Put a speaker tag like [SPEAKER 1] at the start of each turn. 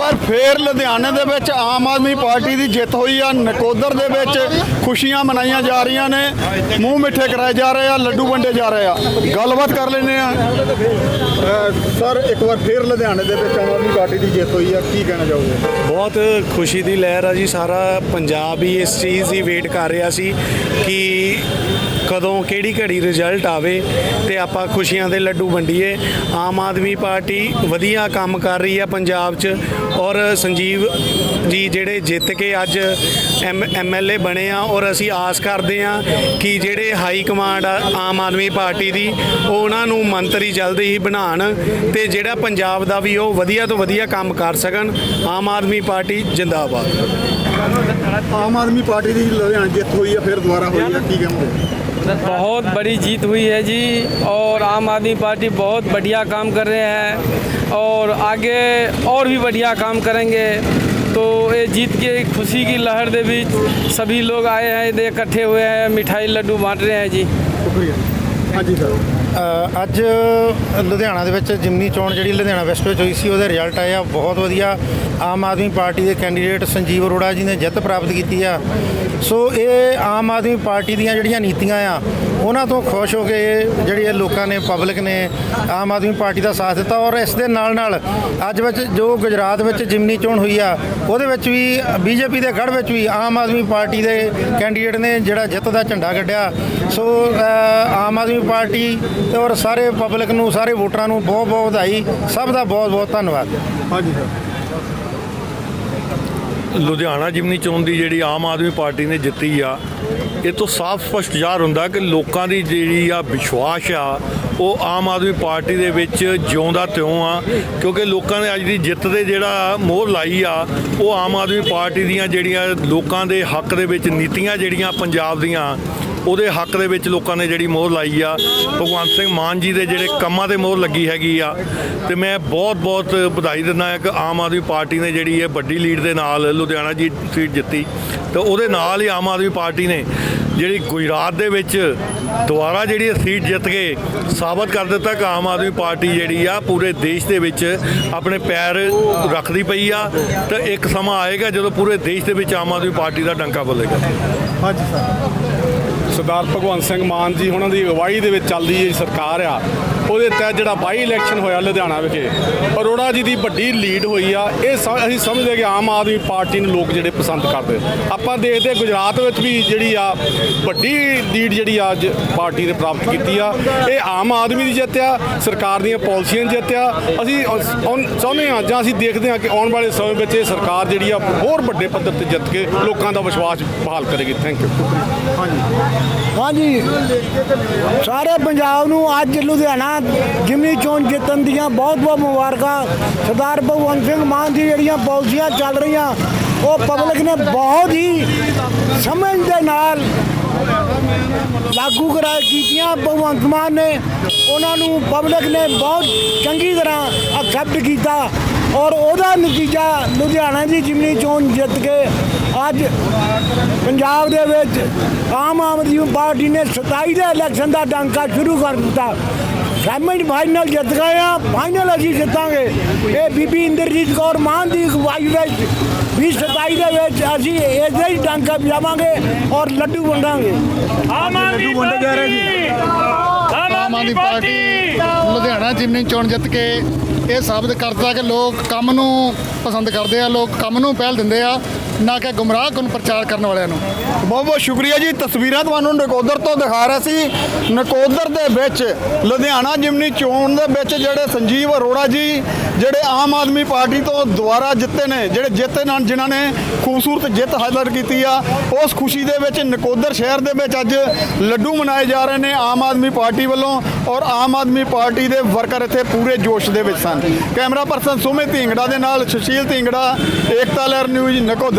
[SPEAKER 1] ਵਾਰ ਫੇਰ ਲੁਧਿਆਣੇ ਦੇ ਵਿੱਚ ਆਮ ਆਦਮੀ ਪਾਰਟੀ ਦੀ ਜਿੱਤ ਹੋਈ ਆ। ਨਕੋਦਰ ਦੇ ਵਿੱਚ ਖੁਸ਼ੀਆਂ ਮਨਾਈਆਂ ਜਾ ਰਹੀਆਂ ਨੇ। ਮੂੰਹ ਮਿੱਠੇ ਕਰਾਏ ਜਾ ਰਹੇ ਆ ਲੱਡੂ ਵੰਡੇ ਜਾ ਰਹੇ ਆ। ਗੱਲਬਾਤ ਕਰ ਲੈਨੇ ਆ। ਸਰ ਇੱਕ ਵਾਰ ਫੇਰ ਲੁਧਿਆਣੇ ਦੇ ਵਿੱਚ ਆਮ ਆਦਮੀ ਪਾਰਟੀ ਦੀ ਜਿੱਤ ਹੋਈ ਆ। ਕੀ ਕਹਿਣਾ ਚਾਹੋਗੇ?
[SPEAKER 2] ਬਹੁਤ ਖੁਸ਼ੀ ਦੀ ਲਹਿਰ ਆ ਜੀ। ਸਾਰਾ ਪੰਜਾਬ ਹੀ ਇਸ ਚੀਜ਼ ਦੀ ਵੇਟ ਕਰ ਰਿਹਾ ਸੀ ਕਿ ਕਦੋਂ ਕਿਹੜੀ ਘੜੀ ਰਿਜ਼ਲਟ ਆਵੇ ਤੇ ਆਪਾਂ ਖੁਸ਼ੀਆਂ ਦੇ ਲੱਡੂ ਵੰਡੀਏ। ਆਮ ਆਦਮੀ ਪਾਰਟੀ ਵਧੀਆ ਕੰਮ ਕਰ ਰਹੀ ਹੈ ਪੰਜਾਬ 'ਚ ਔਰ ਸੰਜੀਵ ਜੀ ਜਿਹੜੇ ਜਿੱਤ ਕੇ ਅੱਜ ਐਮਐਲਏ ਬਣੇ ਆ ਔਰ ਅਸੀਂ ਆਸ ਕਰਦੇ ਆ ਕਿ ਜਿਹੜੇ ਹਾਈ ਕਮਾਂਡ ਆ ਆਮ ਆਦਮੀ ਪਾਰਟੀ ਦੀ ਉਹ ਉਹਨਾਂ ਨੂੰ ਮੰਤਰੀ ਜਲਦੀ ਹੀ ਬਣਾਉਣ ਤੇ ਜਿਹੜਾ ਪੰਜਾਬ ਦਾ ਵੀ ਉਹ ਵਧੀਆ ਤੋਂ ਵਧੀਆ ਕੰਮ ਕਰ ਸਕਣ। ਆਮ ਆਦਮੀ ਪਾਰਟੀ ਜਿੰਦਾਬਾਦ।
[SPEAKER 1] ਆਮ ਆਦਮੀ ਪਾਰਟੀ ਦੀ ਲੁਧਿਆਣੇ ਜਿੱਤ ਹੋਈ ਆ, ਫਿਰ ਦੁਬਾਰਾ ਹੋਈ ਆ, ਕੀ ਕਹੋਗੇ
[SPEAKER 3] बहुत बड़ी जीत हुई है जी और आम आदमी पार्टी बहुत बढ़िया काम कर रहे हैं और आगे और भी बढ़िया काम करेंगे तो ये जीत के खुशी की लहर के बीच सभी लोग आए हैं इधर इकट्ठे हुए हैं मिठाई लड्डू बांट रहे हैं जी
[SPEAKER 1] शुक्रिया ਹਾਂਜੀ ਸਰ।
[SPEAKER 4] ਅੱਜ ਲੁਧਿਆਣਾ ਦੇ ਵਿੱਚ ਜਿਮਨੀ ਚੋਣ ਜਿਹੜੀ ਲੁਧਿਆਣਾ ਵੈਸਟ ਵਿੱਚ ਹੋਈ ਸੀ, ਉਹਦੇ ਰਿਜ਼ਲਟ ਆਏ ਆ। ਬਹੁਤ ਵਧੀਆ। ਆਮ ਆਦਮੀ ਪਾਰਟੀ ਦੇ ਕੈਂਡੀਡੇਟ ਸੰਜੀਵ ਅਰੋੜਾ ਜੀ ਨੇ ਜਿੱਤ ਪ੍ਰਾਪਤ ਕੀਤੀ ਆ। ਸੋ ਇਹ ਆਮ ਆਦਮੀ ਪਾਰਟੀ ਦੀਆਂ ਜਿਹੜੀਆਂ ਨੀਤੀਆਂ ਆ ਉਹਨਾਂ ਤੋਂ ਖੁਸ਼ ਹੋ ਕੇ ਜਿਹੜੀ ਇਹ ਲੋਕਾਂ ਨੇ ਪਬਲਿਕ ਨੇ, ਆਮ ਆਦਮੀ ਪਾਰਟੀ ਦਾ ਸਾਥ ਦਿੱਤਾ ਔਰ ਇਸ ਦੇ ਨਾਲ ਨਾਲ ਅੱਜ ਵਿੱਚ ਜੋ ਗੁਜਰਾਤ ਵਿੱਚ ਜਿਮਨੀ ਚੋਣ ਹੋਈ ਆ, ਉਹਦੇ ਵਿੱਚ ਵੀ ਬੀਜੇਪੀ ਦੇ ਗੜ੍ਹ ਵਿੱਚ ਵੀ ਆਮ ਆਦਮੀ ਪਾਰਟੀ ਦੇ ਕੈਂਡੀਡੇਟ ਨੇ ਜਿਹੜਾ ਜਿੱਤ ਦਾ ਝੰਡਾ ਕੱਢਿਆ। ਸੋ ਆਮ ਆਦਮੀ ਪਾਰਟੀ ਤੇ ਔਰ ਸਾਰੇ ਪਬਲਿਕ ਨੂੰ, ਸਾਰੇ ਵੋਟਰਾਂ ਨੂੰ ਬਹੁਤ ਬਹੁਤ ਵਧਾਈ। ਸਭ ਦਾ ਬਹੁਤ ਬਹੁਤ ਧੰਨਵਾਦ।
[SPEAKER 1] ਹਾਂਜੀ, ਸਰ।
[SPEAKER 5] ਲੁਧਿਆਣਾ ਜਿਮਨੀ ਚੋਣ ਦੀ ਜਿਹੜੀ ਆਮ ਆਦਮੀ ਪਾਰਟੀ ਨੇ ਜਿੱਤੀ ਆ, ਇਹ ਤੋਂ ਸਾਫ਼ ਸਪਸ਼ਟ ਜ਼ਾਹਰ ਹੁੰਦਾ ਕਿ ਲੋਕਾਂ ਦੀ ਜਿਹੜੀ ਆ ਵਿਸ਼ਵਾਸ ਆ ਉਹ ਆਮ ਆਦਮੀ ਪਾਰਟੀ ਦੇ ਵਿੱਚ ਜਿਉਂਦਾ ਤਿਉਂ ਆ, ਕਿਉਂਕਿ ਲੋਕਾਂ ਨੇ ਅੱਜ ਦੀ ਜਿੱਤ ਦੇ ਜਿਹੜਾ ਮੋਹਰ ਲਾਈ ਆ, ਉਹ ਆਮ ਆਦਮੀ ਪਾਰਟੀ ਦੀਆਂ ਜਿਹੜੀਆਂ ਲੋਕਾਂ ਦੇ ਹੱਕ ਦੇ ਵਿੱਚ ਨੀਤੀਆਂ ਜਿਹੜੀਆਂ ਪੰਜਾਬ ਦੀਆਂ, ਉਹਦੇ ਹੱਕ ਦੇ ਵਿੱਚ ਲੋਕਾਂ ਨੇ ਜਿਹੜੀ ਮੋਹਰ ਲਾਈ ਆ। ਭਗਵੰਤ ਸਿੰਘ ਮਾਨ ਜੀ ਦੇ ਜਿਹੜੇ ਕੰਮਾਂ ਤੇ ਮੋਹਰ ਲੱਗੀ ਹੈਗੀ ਆ, ਤੇ ਮੈਂ ਬਹੁਤ ਬਹੁਤ ਵਧਾਈ ਦਿੰਦਾ ਹਾਂ ਕਿ ਆਮ ਆਦਮੀ ਪਾਰਟੀ ਨੇ ਜਿਹੜੀ ਇਹ ਵੱਡੀ ਲੀਡ ਦੇ ਨਾਲ ਲੁਧਿਆਣਾ ਜੀ ਸੀਟ ਜਿੱਤੀ, ਤੇ ਉਹਦੇ ਨਾਲ ਹੀ ਆਮ ਆਦਮੀ ਪਾਰਟੀ ਨੇ ਜਿਹੜੀ ਗੁਜਰਾਤ ਦੇ ਵਿੱਚ ਦੁਬਾਰਾ ਜਿਹੜੀ ਸੀਟ ਜਿੱਤ ਕੇ ਸਾਬਤ ਕਰ ਦਿੱਤਾ ਕਿ ਆਮ ਆਦਮੀ ਪਾਰਟੀ ਜਿਹੜੀ ਆ ਪੂਰੇ ਦੇਸ਼ ਦੇ ਵਿੱਚ ਆਪਣੇ ਪੈਰ ਰੱਖਦੀ ਪਈ ਆ ਤੇ ਇੱਕ ਸਮਾਂ ਆਏਗਾ ਜਦੋਂ ਪੂਰੇ ਦੇਸ਼ ਦੇ ਵਿੱਚ ਆਮ ਆਦਮੀ ਪਾਰਟੀ ਦਾ ਡੰਕਾ ਬੋਲੇਗਾ।
[SPEAKER 1] ਹਾਂਜੀ ਸਰ।
[SPEAKER 6] ਸਰਦਾਰ ਭਗਵੰਤ ਸਿੰਘ ਮਾਨ ਜੀ ਉਹਨਾਂ ਦੀ ਅਗਵਾਈ ਦੇ ਵਿੱਚ ਚੱਲਦੀ ਹੈ ਸਰਕਾਰ ਆ। ਉਹਦੇ ਤਹਿਤ ਜਿਹੜਾ ਬਾਈ ਇਲੈਕਸ਼ਨ ਹੋਇਆ ਲੁਧਿਆਣਾ ਵਿਖੇ, ਅਰੋੜਾ ਜੀ ਦੀ ਵੱਡੀ ਲੀਡ ਹੋਈ ਆ, ਇਹ ਸ- ਅਸੀਂ ਸਮਝਦੇ ਕਿ ਆਮ ਆਦਮੀ ਪਾਰਟੀ ਨੂੰ ਲੋਕ ਜਿਹੜੇ ਪਸੰਦ ਕਰਦੇ ਆਪਾਂ ਦੇਖਦੇ ਗੁਜਰਾਤ ਵਿੱਚ ਵੀ ਜਿਹੜੀ ਆ ਵੱਡੀ ਲੀਡ ਜਿਹੜੀ ਆ ਅੱਜ ਪਾਰਟੀ ਨੇ ਪ੍ਰਾਪਤ ਕੀਤੀ ਆ, ਇਹ ਆਮ ਆਦਮੀ ਦੀ ਜਿੱਤ ਆ, ਸਰਕਾਰ ਦੀਆਂ ਪਾਲਿਸੀਆਂ ਦੀ ਜਿੱਤ ਆ। ਅਸੀਂ ਚਾਹੁੰਦੇ ਆ ਜਾਂ ਅਸੀਂ ਦੇਖਦੇ ਆ ਕਿ ਆਉਣ ਵਾਲੇ ਸਮੇਂ ਵਿੱਚ ਇਹ ਸਰਕਾਰ ਜਿਹੜੀ ਆ ਹੋਰ ਵੱਡੇ ਪੱਧਰ ਤੇ ਜਿੱਤ ਕੇ ਲੋਕਾਂ ਦਾ ਵਿਸ਼ਵਾਸ ਬਹਾਲ ਕਰੇਗੀ। ਥੈਂਕ ਯੂ ਹਾਂਜੀ।
[SPEAKER 7] ਹਾਂਜੀ। ਸਾਰੇ ਪੰਜਾਬ ਨੂੰ ਅੱਜ ਲੁਧਿਆਣਾ ਜਿਮਨੀ ਚੋਣ ਜਿੱਤਣ ਦੀਆਂ ਬਹੁਤ ਬਹੁਤ ਮੁਬਾਰਕਾਂ। ਸਰਦਾਰ ਭਗਵੰਤ ਸਿੰਘ ਮਾਨ ਦੀ ਜਿਹੜੀਆਂ ਪਾਲਿਸੀਆਂ ਚੱਲ ਰਹੀਆਂ, ਉਹ ਪਬਲਿਕ ਨੇ ਬਹੁਤ ਹੀ ਸਮਝ ਦੇ ਨਾਲ ਲਾਗੂ ਕਰਾ ਕੀਤੀਆਂ। ਭਗਵੰਤ ਮਾਨ ਨੇ ਉਹਨਾਂ ਨੂੰ ਪਬਲਿਕ ਨੇ ਬਹੁਤ ਚੰਗੀ ਤਰ੍ਹਾਂ ਐਕਸੈਪਟ ਕੀਤਾ ਔਰ ਉਹਦਾ ਨਤੀਜਾ ਲੁਧਿਆਣਾ ਦੀ ਜਿਮਨੀ ਚੋਣ ਜਿੱਤ ਕੇ ਅੱਜ ਪੰਜਾਬ ਦੇ ਵਿੱਚ ਆਮ ਆਦਮੀ ਪਾਰਟੀ ਨੇ 27 ਦੇ ਇਲੈਕਸ਼ਨ ਦਾ ਡਾਂਕਾ ਸ਼ੁਰੂ ਕਰ ਦਿੱਤਾ। ਸੈਮੀ ਫਾਈਨਲ ਜਿੱਤ ਗਏ ਆ। ਫਾਈਨਲ ਅਸੀਂ ਜਿੱਤਾਂਗੇ। ਇਹ ਬੀਬੀ ਇੰਦਰਜੀਤ ਕੌਰ ਮਾਨ ਦੀ ਅਗਵਾਈ ਵਿੱਚ 2027 ਦੇ ਵਿੱਚ ਅਸੀਂ ਇਸੇ ਹੀ ਡਾਂਕਾ ਵਜਾਵਾਂਗੇ ਔਰ ਲੱਡੂ ਵੰਡਾਂਗੇ।
[SPEAKER 1] ਆਮ ਆਦਮੀ ਵੰਡੇ ਜਾ ਰਹੇ ਜੀ
[SPEAKER 8] ਆਮ ਆਦਮੀ ਪਾਰਟੀ! ਲੁਧਿਆਣਾ ਜਿਮਨੀ ਚੋਣ ਜਿੱਤ ਕੇ ਇਹ ਸਾਬਤ ਕਰਦਾ ਕਿ ਲੋਕ ਕੰਮ ਨੂੰ ਪਸੰਦ ਕਰਦੇ ਆ ਲੋਕ ਕੰਮ ਨੂੰ ਪਹਿਲ ਦਿੰਦੇ ਆ। ਨਾ ਕਿ ਗੁੰਮਰਾਹ ਕਰਨ ਪ੍ਰਚਾਰ ਕਰਨ ਵਾਲਿਆਂ ਨੂੰ।
[SPEAKER 1] ਬਹੁਤ ਬਹੁਤ ਸ਼ੁਕਰੀਆ ਜੀ। ਤਸਵੀਰਾਂ ਤੁਹਾਨੂੰ ਨਕੋਦਰ ਤੋਂ ਦਿਖਾ ਰਿਹਾ ਸੀ। ਨਕੋਦਰ ਦੇ ਵਿੱਚ ਲੁਧਿਆਣਾ ਜਿਮਨੀ ਚੋਣ ਦੇ ਵਿੱਚ ਜਿਹੜੇ ਸੰਜੀਵ ਅਰੋੜਾ ਜੀ, ਜਿਹੜੇ ਆਮ ਆਦਮੀ ਪਾਰਟੀ ਤੋਂ ਦੁਬਾਰਾ ਜਿੱਤੇ ਨੇ, ਜਿਹੜੇ ਜਿੱਤੇ ਨਾਲ ਜਿਨ੍ਹਾਂ ਨੇ ਖੂਬਸੂਰਤ ਜਿੱਤ ਹਾਸਲ ਕੀਤੀ ਆ, ਉਸ ਖੁਸ਼ੀ ਦੇ ਵਿੱਚ ਨਕੋਦਰ ਸ਼ਹਿਰ ਦੇ ਵਿੱਚ ਅੱਜ ਲੱਡੂ ਮਨਾਏ ਜਾ ਰਹੇ ਨੇ ਆਮ ਆਦਮੀ ਪਾਰਟੀ ਵੱਲੋਂ ਔਰ ਆਮ ਆਦਮੀ ਪਾਰਟੀ ਦੇ ਵਰਕਰ ਇੱਥੇ ਪੂਰੇ ਜੋਸ਼ ਦੇ ਵਿੱਚ ਸਨ। ਕੈਮਰਾ ਪਰਸਨ ਸੁਮਿਤ ਢਿੰਗੜਾ ਦੇ ਨਾਲ ਸੁਸ਼ੀਲ ਢਿੰਗੜਾ, ਏਕਤਾ ਲਹਿਰ ਨਿਊਜ਼, ਨਕੋਦਰ।